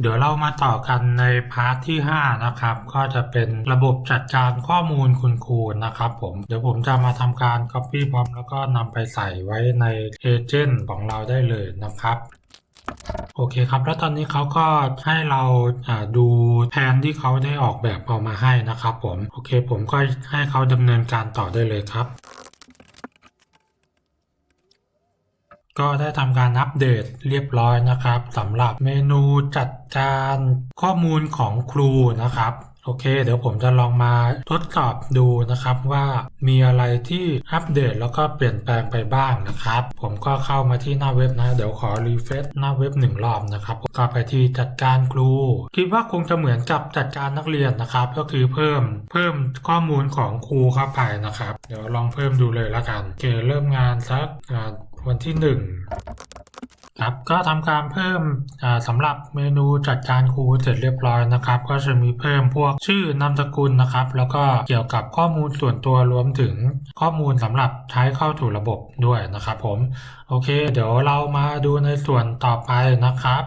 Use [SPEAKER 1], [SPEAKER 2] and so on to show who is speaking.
[SPEAKER 1] เดี๋ยวเรามาต่อกันในพาร์ทที่ 5 นะครับ ก็จะเป็นระบบจัดการข้อมูลคุณครูนะครับผมเดี๋ยวผมจะมาทำการ Copy พร้อมแล้วก็นำไปใส่ไว้ในเอเจนต์ของเราได้เลยนะครับโอเคครับ แล้วตอนนี้เขาก็ให้เราาดูแผนที่เขาได้ออกแบบเอามาให้นะครับผม โอเคผมก็ให้เขาดำเนินการต่อได้เลยครับ ก็ได้ทำการอัปเดตเรียบร้อยนะครับสำหรับเมนูจัดการข้อมูลของครูนะครับ โอเค เดี๋ยวผมจะลองมาทดสอบดูนะครับว่ามีอะไรที่อัปเดตแล้วก็เปลี่ยนแปลงไปบ้างนะครับ ผมก็เข้ามาที่หน้าเว็บนะ เดี๋ยวขอรีเฟซหน้าเว็บหนึ่งรอบนะครับก็ไปที่จัดการครู คิดว่าคงจะเหมือนกับจัดการนักเรียนนะครับ ก็คือเพิ่มเพิ่มข้อมูลของครูเข้าไปนะครับ เดี๋ยวลองเพิ่มดูเลยละกันโอเคเริ่มงานสักอ่า วันที่หนึ่งครับก็ทำการเพิ่มสำหรับเมนูจัดการครูเสร็จเรียบร้อยนะครับ ก็จะมีเพิ่มพวกชื่อนามสกุลนะครับ แล้วก็เกี่ยวกับข้อมูลส่วนตัวรวมถึงข้อมูลสำหรับใช้เข้าสู่ระบบด้วยนะครับผม โอเค เดี๋ยวเรามาดูในส่วนต่อไปนะครับ